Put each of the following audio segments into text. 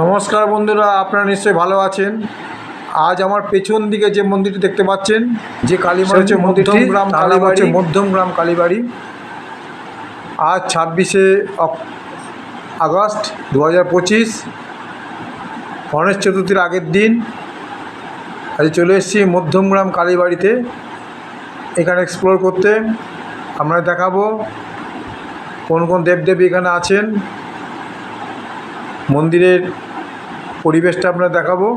নমস্কার বন্ধুরা আপনারা নিশ্চয়ই ভালো আছেন। আজ আমার পেছন দিকে যে মন্দিরটি দেখতে পাচ্ছেন যে কালীবাড়ি হচ্ছে মধ্যমগ্রাম কালীবাড়ি মধ্যমগ্রাম কালীবাড়ি। আজ ছাব্বিশে আগস্ট দু হাজার পঁচিশ গণেশ চতুর্থীর আগের দিন। আজ চলে এসেছি মধ্যমগ্রাম কালীবাড়িতে। এখানে এক্সপ্লোর করতে। আমরা দেখাবো কোন কোন দেবদেবী এখানে আছেন। মন্দিরের পরিবেশটা আপনার দেখাবো।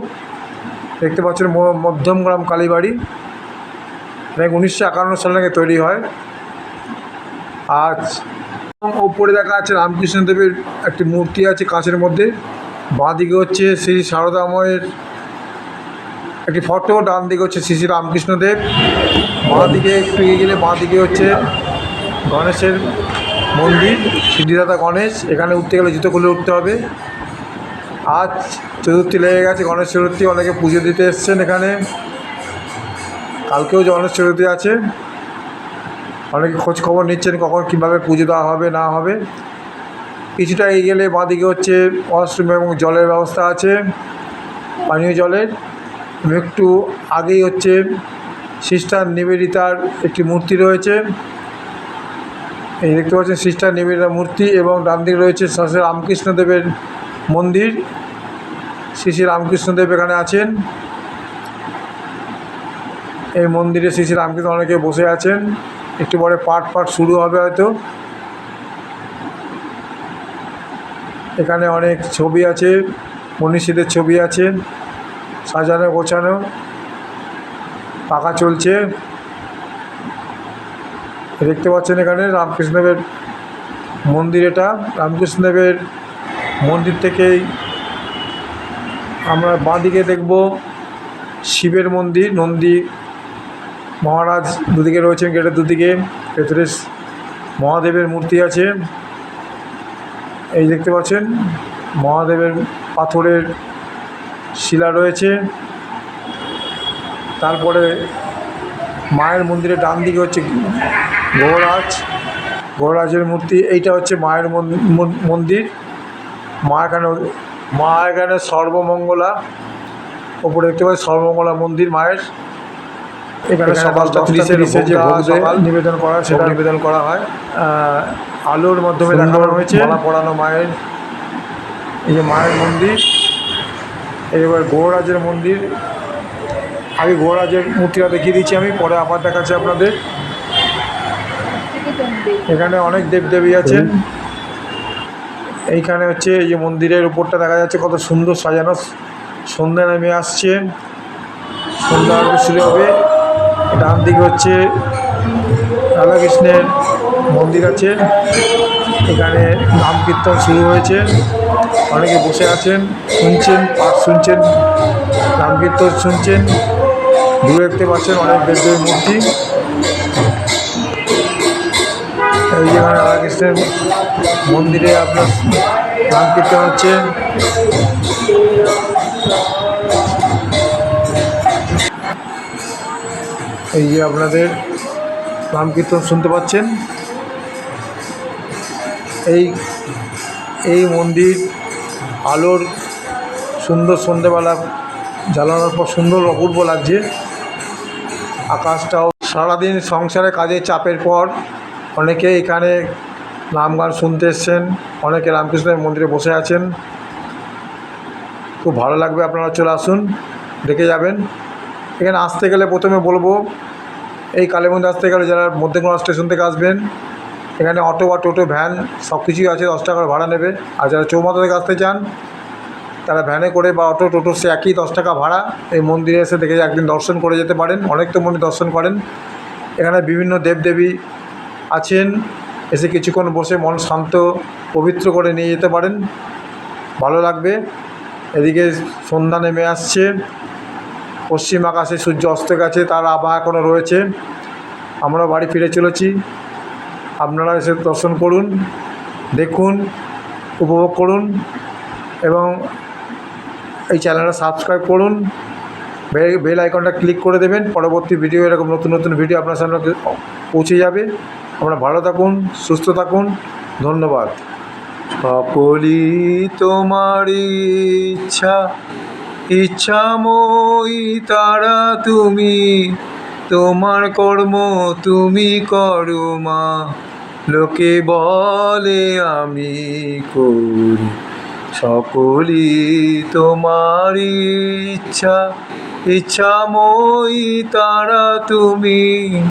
দেখতে পাচ্ছেন মধ্যমগ্রাম কালীবাড়ি। এটা উনিশশো একান্ন সাল থেকে তৈরি হয়। আজ ওপরে দেখা যাচ্ছে রামকৃষ্ণদেবের একটি মূর্তি আছে কাঁচের মধ্যে। বাঁদিকে হচ্ছে শ্রী সারদাময়ের একটি ফটো, ডান দিকে হচ্ছে শ্রী শ্রী রামকৃষ্ণদেব বাঁ দিকে একটু এগিয়ে গেলে বাঁ দিকে হচ্ছে গণেশের মন্দির, সিদ্ধিদাতা গণেশ। এখানে উঠতে গেলে জুতো খুলে উঠতে হবে। আজ চতুর্থী লেগে গেছে, গণেশ চতুর্থী, অনেকে পুজো দিতে এসছেন এখানে। কালকেও গণেশ চতুর্থী আছে। অনেকে খোঁজ খবর নিচ্ছেন কখন কীভাবে পুজো দেওয়া হবে, না হবে। কিছুটা এগিয়ে গেলে বাঁদিকে হচ্ছে ওয়াশরুম এবং জলের ব্যবস্থা আছে, পানীয় জলের। একটু আগেই হচ্ছে সিস্টার নিবেদিতার একটি মূর্তি রয়েছে। এই দেখতে পাচ্ছেন সিস্টার নিবেদিতার মূর্তি এবং ডান দিকে রয়েছে শ্রী রামকৃষ্ণদেবের মন্দির। শ্রী শ্রী রামকৃষ্ণদেব এখানে আছেন। এই মন্দিরে শ্রী শ্রী রামকৃষ্ণ অনেকে বসে আছেন। একটু পরে পাঠ পাঠ শুরু হবে হয়তো। এখানে অনেক ছবি আছে, মনীষীদের ছবি আছে, সাজানো, গোছানো পাকা চলছে। দেখতে পাচ্ছেন এখানে রামকৃষ্ণদেবের মন্দির এটা। রামকৃষ্ণদেবের মন্দির থেকেই আমরা বাঁদিকে দেখব শিবের মন্দির, নন্দী মহারাজ দুদিকে রয়েছেন, গেটের দুদিকে। ভেতরে মহাদেবের মূর্তি আছে। এই দেখতে পাচ্ছেন, মহাদেবের পাথরের শিলা রয়েছে। তারপরে মায়ের মন্দিরের ডান দিকে হচ্ছে গৌরাজ। গৌরাজের মূর্তি, এইটা হচ্ছে মায়ের মন- মন- মন্দির। মা এখানে মা এখানে সর্বমঙ্গলা ওপরে দেখতে পাচ্ছি সর্বমঙ্গলা মন্দির মায়ের। এখানে সকাল তিরিশের যে সকাল নিবেদন করা সেটা নিবেদন করা হয়। আলোর মাধ্যমে দেখানো হয়েছে। মালা পড়ানো মায়ের। এই যে মায়ের মন্দির এবার গৌরাজের মন্দির। আগে গৌরাজের মূর্তিটা দেখিয়ে দিচ্ছি আমি পরে আবার দেখাচ্ছি আপনাদের। এখানে অনেক দেবদেবী আছেন। এইখানে হচ্ছে এই যে মন্দিরের উপরটা দেখা যাচ্ছে কত সুন্দর সাজানো। সন্ধ্যা নেমে আসছে। সন্ধ্যা আরতি শুরু হবে। ডান দিকে হচ্ছে রাধাকৃষ্ণের মন্দির আছে। এখানে নাম কীর্তন শুরু হয়েছে। অনেকে বসে আছেন, শুনছেন, পাঠ শুনছেন, নাম কীর্তন শুনছেন। দূরে দেখতে পাচ্ছেন অনেক দেবদেবীর মূর্তি। এই যে এখানে মন্দিরে আপনার নাম কীর্তন হচ্ছে। এই যে আপনাদের নাম কীর্তন শুনতে পাচ্ছেন। এই এই মন্দির আলোর সুন্দর সন্ধেবেলা জ্বালানোর পর সুন্দর অপূর্ব লাগছে। আকাশটাও সারাদিন সংসারে কাজের চাপের পর অনেকে এখানে নাম গান শুনতে এসছেন। অনেকে রামকৃষ্ণের মন্দিরে বসে আছেন। খুব ভালো লাগবে আপনারা চলে আসুন, দেখে যাবেন। এখানে আসতে গেলে প্রথমে বলব, এই কালী মন্দির আসতে গেলে যারা মধ্যমগ্রাম স্টেশন থেকে আসবেন, এখানে অটো বা টোটো, ভ্যান সব কিছুই আছে, দশ টাকার ভাড়া নেবে। আর যারা চৌমাথা থেকে আসতে চান, তারা ভ্যানে করে বা অটো, টোটো, সে একই দশ টাকা ভাড়া এই মন্দিরে এসে দেখে একদিন দর্শন করে যেতে পারেন। অনেক তো মন্দির দর্শন করেন। এখানে বিভিন্ন দেবদেবী আছেন। এসে কিছুক্ষণ বসে মন শান্ত, পবিত্র করে নিয়ে যেতে পারেন। ভালো লাগবে। এদিকে সন্ধ্যা নেমে আসছে। পশ্চিম আকাশে সূর্য অস্ত গেছে তার আভা এখনও রয়েছে। আমরা বাড়ি ফিরে চলেছি। আপনারা এসে দর্শন করুন, দেখুন, উপভোগ করুন এবং এই চ্যানেলটা সাবস্ক্রাইব করুন। বেল আইকনটা ক্লিক করে দেবেন। পরবর্তী ভিডিও এরকম নতুন নতুন ভিডিও আপনার সামনে পৌঁছে যাবে। আপনারা ভালো থাকুন, সুস্থ থাকুন। ধন্যবাদ। সকলি তোমার ইচ্ছা ইচ্ছাময়ী তারা তুমি, তোমার কর্ম তুমি করো মা। লোকে বলে আমি করি সকলি তোমার ইচ্ছা ইচ্ছাময়ী তারা তুমি।